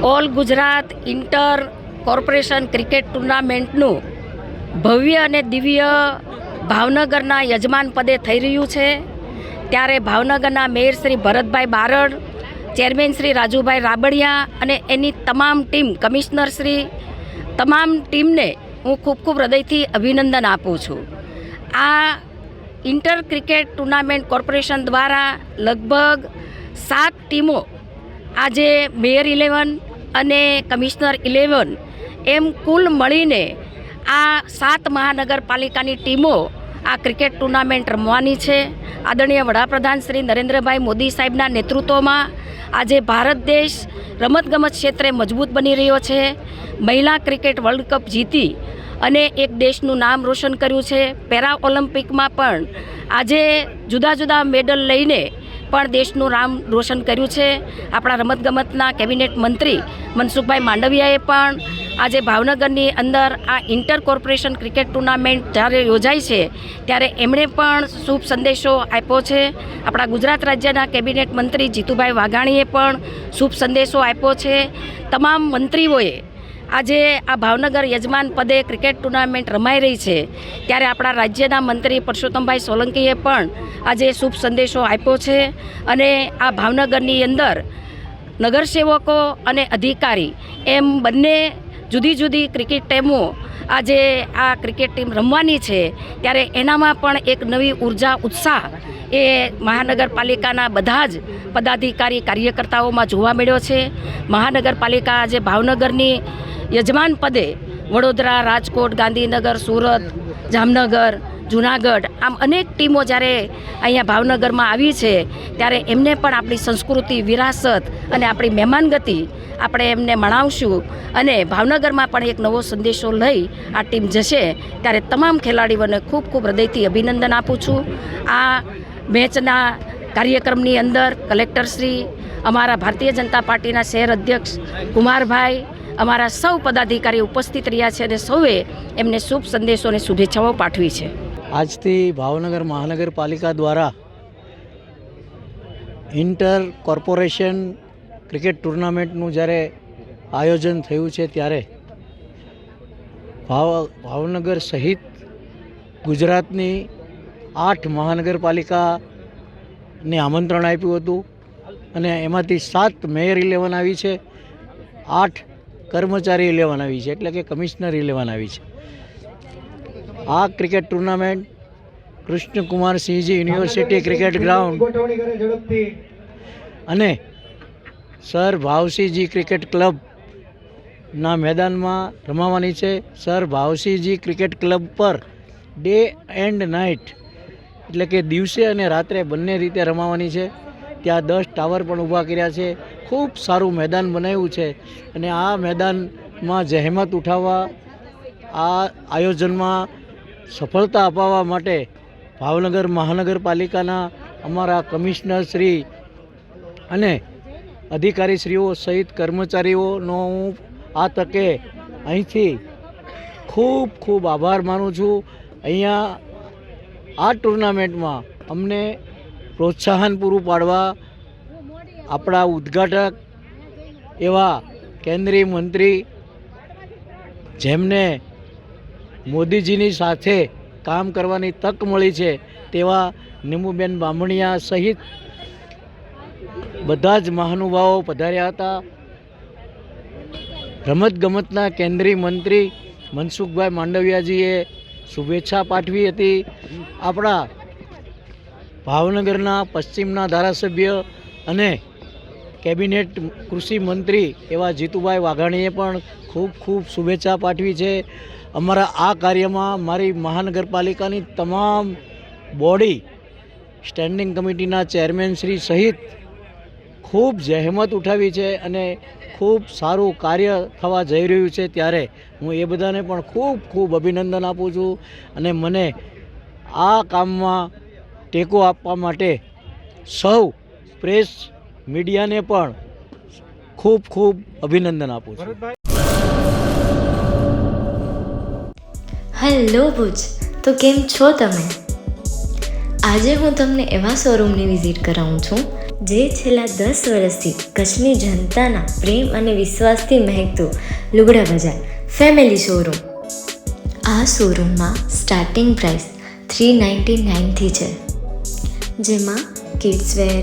All Gujarat inter corporation cricket ટુર્નામેન્ટનું ભવ્ય અને દિવ્ય ભાવનગરના યજમાન પદે થઈ રહ્યું છે. ત્યારે ભાવનગરના મેયર શ્રી ભરતભાઈ બારડ, ચેરમેન શ્રી રાજુભાઈ રાબડિયા અને એની તમામ ટીમ કમિશનર શ્રી, તમામ ટીમને હું ખૂબ ખૂબ હૃદયથી અભિનંદન આપું છું. આ ઇન્ટર ક્રિકેટ ટુર્નામેન્ટ કોર્પોરેશન દ્વારા લગભગ સાત ટીમો આજે મેયર ઇલેવન અને કમિશનર ઇલેવન એમ કુલ મળીને આ સાત મહાનગરપાલિકાની ટીમો આ ક્રિકેટ ટુર્નામેન્ટ રમવાની છે. આદરણીય વડાપ્રધાન શ્રી નરેન્દ્રભાઈ મોદી સાહેબના નેતૃત્વમાં આજે ભારત દેશ રમતગમત ક્ષેત્રે મજબૂત બની રહ્યો છે. મહિલા ક્રિકેટ વર્લ્ડ કપ જીતી અને એક દેશનું નામ રોશન કર્યું છે. પેરા ઓલિમ્પિકમાં પણ આજે જુદા જુદા મેડલ લઈને પણ દેશનું નામ રોશન કર્યું છે. આપણા રમતગમતના કેબિનેટ મંત્રી મનસુખભાઈ માંડવિયાએ પણ આજે ભાવનગરની અંદર આ ઇન્ટર કોર્પોરેશન ક્રિકેટ ટુર્નામેન્ટ જ્યારે યોજાય છે, ત્યારે એમણે પણ શુભ સંદેશો આપ્યો છે. આપણા ગુજરાત રાજ્યના કેબિનેટ મંત્રી જીતુભાઈ વાઘાણીએ પણ શુભ સંદેશો આપ્યો છે. તમામ મંત્રીઓએ આજે આ ભાવનગર યજમાન પદે ક્રિકેટ ટુર્નામેન્ટ રમાઈ રહી છે. ત્યારે આપણા રાજ્યના મંત્રી પરસોત્તમભાઈ સોલંકીએ પણ આજે શુભ સંદેશો આપ્યો છે અને આ ભાવનગરની અંદર નગરસેવકો અને અધિકારી એમ બંને જુદી જુદી ક્રિકેટ ટીમો આજે આ ક્રિકેટ ટીમ રમવાની છે, ત્યારે એનામાં પણ એક નવી ઊર્જા, ઉત્સાહ એ મહાનગરપાલિકાના બધા જ પદાધિકારી કાર્યકર્તાઓમાં જોવા મળ્યો છે. મહાનગરપાલિકા આજે ભાવનગરની યજમાન પદે વડોદરા, રાજકોટ, ગાંધીનગર, સુરત, જામનગર જુનાગઢ, આમ અનેક ટીમો જ્યારે અહીંયા ભાવનગરમાં આવી છે, ત્યારે એમને પણ આપણી સંસ્કૃતિ, વિરાસત અને આપણી મહેમાનગતિ આપણે એમને મણાવશું અને ભાવનગરમાં પણ એક નવો સંદેશો લઈ આ ટીમ જશે. ત્યારે તમામ ખેલાડીઓને ખૂબ ખૂબ હૃદયથી અભિનંદન આપું છું. આ મેચના કાર્યક્રમની અંદર કલેક્ટરશ્રી અમારા ભારતીય જનતા પાર્ટીના શહેર અધ્યક્ષ કુમારભાઈ, અમારા સૌ પદાધિકારી ઉપસ્થિત રહ્યા છે અને સૌએ એમને શુભ સંદેશો અને શુભેચ્છાઓ પાઠવી છે. આજથી ભાવનગર મહાનગરપાલિકા દ્વારા ઇન્ટર કોર્પોરેશન ક્રિકેટ ટુર્નામેન્ટનું જ્યારે આયોજન થયું છે ત્યારે ભાવ ભાવનગર સહિત ગુજરાતની આઠ મહાનગરપાલિકાને આમંત્રણ આપ્યું હતું અને એમાંથી સાત મેયર ઇલેવન આવી છે, આઠ કર્મચારી ઇલેવન આવી છે, એટલે કે કમિશનર ઇલેવન આવી છે. આ cricket tournament Krishnakumar Sinhji university cricket ground. અને સર ભાવસિંહજી ક્રિકેટ ક્લબના મેદાનમાં રમાવાની છે. સર ભાવસિંહજી ક્રિકેટ ક્લબ પર ડે એન્ડ નાઇટ એટલે કે દિવસે અને રાત્રે બંને રીતે રમાવાની છે. ત્યાં દસ ટાવર પણ ઊભા કર્યા છે. ખૂબ સારું મેદાન બનાવ્યું છે. અને આ મેદાનમાં જહેમત ઉઠાવવા આ આયોજનમાં સફળતા અપાવવા માટે ભાવનગર મહાનગરપાલિકાના અમારા કમિશનર શ્રી અને અધિકારીશ્રીઓ સહિત કર્મચારીઓનો હું આ તકે અહીંથી ખૂબ ખૂબ આભાર માનું છું. અહીંયા આ ટુર્નામેન્ટમાં અમને પ્રોત્સાહન પૂરું પાડવા આપણા ઉદ્ઘાટક એવા કેન્દ્રીય મંત્રી જેમને મોદીજીની સાથે કામ કરવાની તક મળી છે તેવા નિમુબેન બામણિયા સહિત બધા જ મહાનુભાવો પધાર્યા હતા. રમતગમતના કેન્દ્રીય મંત્રી મનસુખભાઈ માંડવિયાજીએ શુભેચ્છા પાઠવી હતી. આપણા ભાવનગરના પશ્ચિમના ધારાસભ્ય અને કેબિનેટ કૃષિ મંત્રી એવા જીતુભાઈ વાઘાણીએ પણ ખૂબ ખૂબ શુભેચ્છા પાઠવી છે. અમારા આ કાર્યમાં મારી મહાનગરપાલિકાની તમામ બોડી સ્ટેન્ડિંગ કમિટીના ચેરમેન શ્રી સહિત ખૂબ જહેમત ઉઠાવી છે અને ખૂબ સારું કાર્ય થવા જઈ રહ્યું છે ત્યારે હું એ બધાને પણ ખૂબ ખૂબ અભિનંદન આપું છું અને મને આ કામમાં ટેકો આપવા માટે સૌ પ્રેસ મીડિયાને પણ ખૂબ ખૂબ અભિનંદન આપું છું. હેલો ભુજ, તો કેમ છો તમે? આજે હું તમને એવા શોરૂમની વિઝિટ કરાવું છું, જે છેલ્લા દસ વર્ષથી કચ્છની જનતાના પ્રેમ અને વિશ્વાસથી મહેકતું લુગડા બજાર ફેમિલી શોરૂમ આ શોરૂમમાં સ્ટાર્ટિંગ પ્રાઇસ થ્રી નાઇન્ટી નાઇનથી છે. જેમાં kids wear